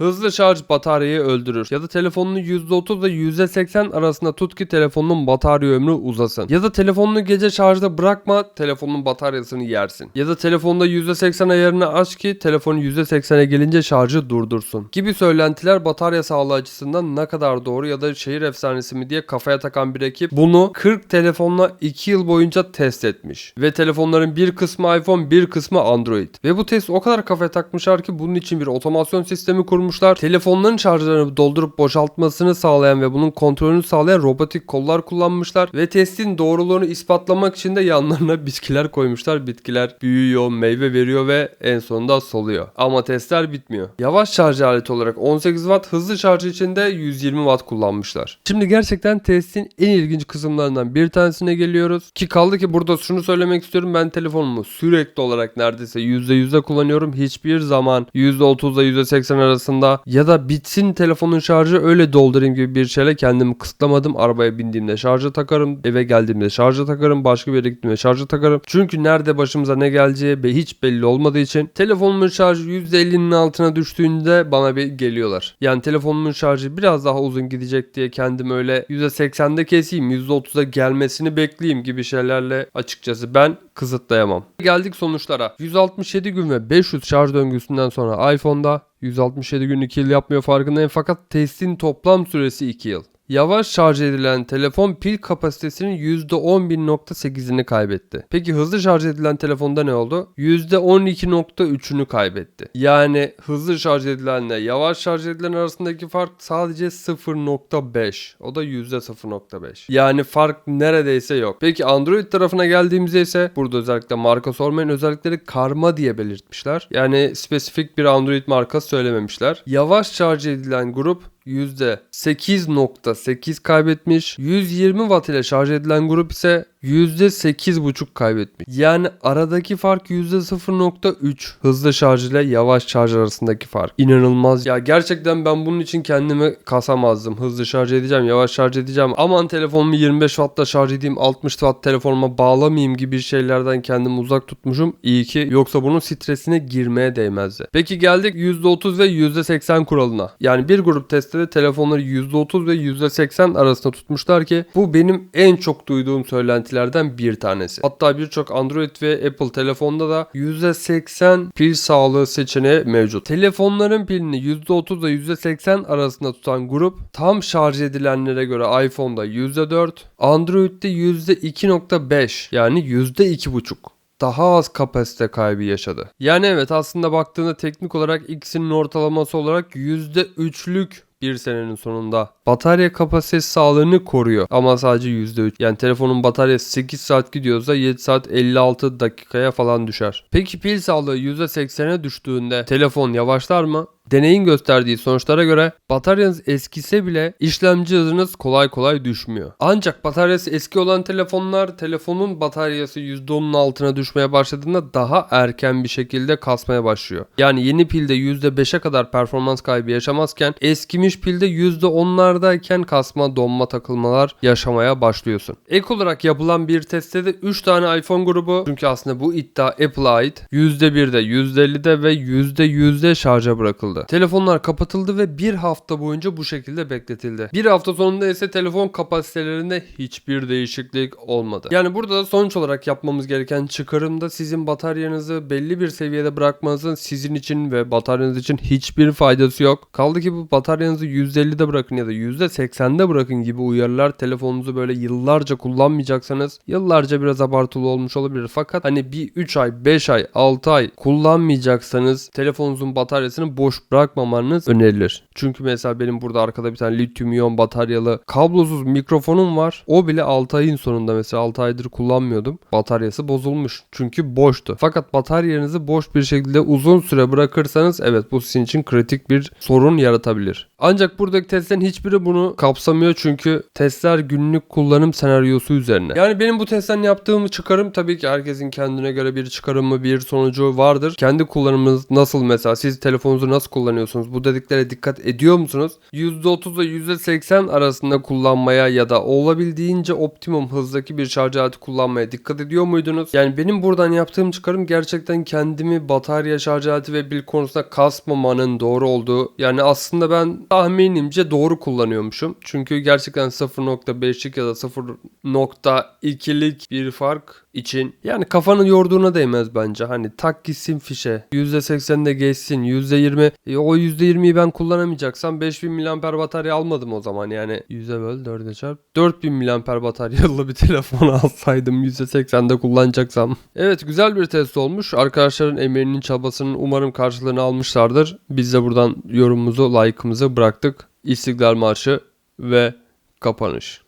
Hızlı şarj bataryayı öldürür. Ya da telefonunu %30 ile %80 arasında tut ki telefonun batarya ömrü uzasın. Ya da telefonunu gece şarjda bırakma telefonun bataryasını yersin. Ya da telefonda %80 ayarını aç ki telefonu %80'e gelince şarjı durdursun. Gibi söylentiler batarya sağlığı açısından ne kadar doğru ya da şehir efsanesi mi diye kafaya takan bir ekip bunu 40 telefonla 2 yıl boyunca test etmiş. Ve telefonların bir kısmı iPhone bir kısmı Android. Ve bu test o kadar kafaya takmışlar ki bunun için bir otomasyon sistemi kurmuşlar. Telefonların şarjlarını doldurup boşaltmasını sağlayan ve bunun kontrolünü sağlayan robotik kollar kullanmışlar. Ve testin doğruluğunu ispatlamak için de yanlarına bitkiler koymuşlar. Bitkiler büyüyor, meyve veriyor ve en sonunda soluyor. Ama testler bitmiyor. Yavaş şarj aleti olarak 18 Watt, hızlı şarj için de 120 Watt kullanmışlar. Şimdi gerçekten testin en ilginç kısımlarından bir tanesine geliyoruz. Ki kaldı ki burada şunu söylemek istiyorum. Ben telefonumu sürekli olarak neredeyse %100'de kullanıyorum. Hiçbir zaman %30 ile %80 arasında ya da bitsin telefonun şarjı öyle doldurayım gibi bir şeyle kendimi kısıtlamadım. Arabaya bindiğimde şarja takarım. Eve geldiğimde şarja takarım. Başka bir yere gittiğimde şarja takarım. Çünkü nerede başımıza ne geleceği be hiç belli olmadığı için telefonumun şarjı %50'nin altına düştüğünde bana bir geliyorlar. Yani telefonumun şarjı biraz daha uzun gidecek diye kendim öyle %80'de keseyim %30'a gelmesini bekleyeyim gibi şeylerle açıkçası ben kısıtlayamam. Geldik sonuçlara. 167 gün ve 500 şarj döngüsünden sonra iPhone'da 167 gün 2 yıl yapmıyor farkındayım fakat testin toplam süresi 2 yıl. Yavaş şarj edilen telefon pil kapasitesinin %11.8'ini kaybetti. Peki hızlı şarj edilen telefonda ne oldu? %12.3'ünü kaybetti. Yani hızlı şarj edilenle yavaş şarj edilen arasındaki fark sadece 0.5. O da %0.5. Yani fark neredeyse yok. Peki Android tarafına geldiğimizde ise burada özellikle marka sormayın özellikleri karma diye belirtmişler. Yani spesifik bir Android markası söylememişler. Yavaş şarj edilen grup %8.8 kaybetmiş. 120 watt ile şarj edilen grup ise %8.5 kaybetmiş. Yani aradaki fark %0.3 hızlı şarj ile yavaş şarj arasındaki fark. İnanılmaz. Ya gerçekten ben bunun için kendimi kasamazdım. Hızlı şarj edeceğim, yavaş şarj edeceğim. Aman telefonumu 25 wattla şarj edeyim, 60 watt telefonuma bağlamayayım gibi şeylerden kendimi uzak tutmuşum. İyi ki yoksa bunun stresine girmeye değmezdi. Peki geldik %30 ve %80 kuralına. Yani bir grup testte de telefonları %30 ve %80 arasında tutmuşlar ki bu benim en çok duyduğum söylentilerden bir tanesi. Hatta birçok Android ve Apple telefonda da %80 pil sağlığı seçeneği mevcut. Telefonların pilini %30 ile %80 arasında tutan grup tam şarj edilenlere göre iPhone'da %4, Android'de %2.5 yani %2.5 daha az kapasite kaybı yaşadı. Yani evet aslında baktığında teknik olarak ikisinin ortalaması olarak %3'lük bir senenin sonunda batarya kapasitesi sağlığını koruyor ama sadece %3. Yani telefonun bataryası 8 saat gidiyorsa 7 saat 56 dakikaya falan düşer. Peki pil sağlığı %80'e düştüğünde telefon yavaşlar mı? Deneyin gösterdiği sonuçlara göre bataryanız eskise bile işlemci hızınız kolay kolay düşmüyor. Ancak bataryası eski olan telefonlar telefonun bataryası %10'un altına düşmeye başladığında daha erken bir şekilde kasmaya başlıyor. Yani yeni pilde %5'e kadar performans kaybı yaşamazken eskimiş pilde %10'lardayken kasma donma takılmalar yaşamaya başlıyorsun. Ek olarak yapılan bir testte de 3 tane iPhone grubu çünkü aslında bu iddia Apple'a ait %1'de %50'de ve %100'de şarja bırakıldı. Telefonlar kapatıldı ve bir hafta boyunca bu şekilde bekletildi. Bir hafta sonunda ise telefon kapasitelerinde hiçbir değişiklik olmadı. Yani burada da sonuç olarak yapmamız gereken çıkarım da sizin bataryanızı belli bir seviyede bırakmanızın sizin için ve bataryanız için hiçbir faydası yok. Kaldı ki bu bataryanızı %50'de bırakın ya da %80'de bırakın gibi uyarılar telefonunuzu böyle yıllarca kullanmayacaksanız yıllarca biraz abartılı olmuş olabilir. Fakat hani bir 3 ay, 5 ay, 6 ay kullanmayacaksanız telefonunuzun bataryasını boş bırakmamanız önerilir. Çünkü mesela benim burada arkada bir tane lityum iyon bataryalı kablosuz mikrofonum var. O bile 6 ayın sonunda mesela 6 aydır kullanmıyordum. Bataryası bozulmuş. Çünkü boştu. Fakat bataryanızı boş bir şekilde uzun süre bırakırsanız evet bu sizin için kritik bir sorun yaratabilir. Ancak buradaki testlerin hiçbiri bunu kapsamıyor çünkü testler günlük kullanım senaryosu üzerine. Yani benim bu testten yaptığım çıkarım tabii ki herkesin kendine göre bir çıkarımı, bir sonucu vardır. Kendi kullanımınız nasıl mesela siz telefonunuzu nasıl kullanıyorsunuz? Bu dediklere dikkat ediyor musunuz? %30 ile %80 arasında kullanmaya ya da olabildiğince optimum hızdaki bir şarj aleti kullanmaya dikkat ediyor muydunuz? Yani benim buradan yaptığım çıkarım gerçekten kendimi batarya şarj aleti ve pil konusunda kasmamanın doğru olduğu. Yani aslında ben tahminimce doğru kullanıyormuşum. Çünkü gerçekten 0.5'lik ya da 0.2'lik bir fark için yani kafanı yorduğuna değmez bence. Hani tak gitsin fişe. %80'de geçsin. %20. E, o %20'yi ben kullanamayacaksam 5000 mAh batarya almadım o zaman. Yani 100'e böl 4'e çarp. 4000 mAh bataryalı bir telefon alsaydım %80'de kullanacaksam. Evet güzel bir test olmuş. Arkadaşların emeğinin çabasının umarım karşılığını almışlardır. Biz de buradan yorumumuzu, like'ımızı bıraktık. İstiklal Marşı ve kapanış.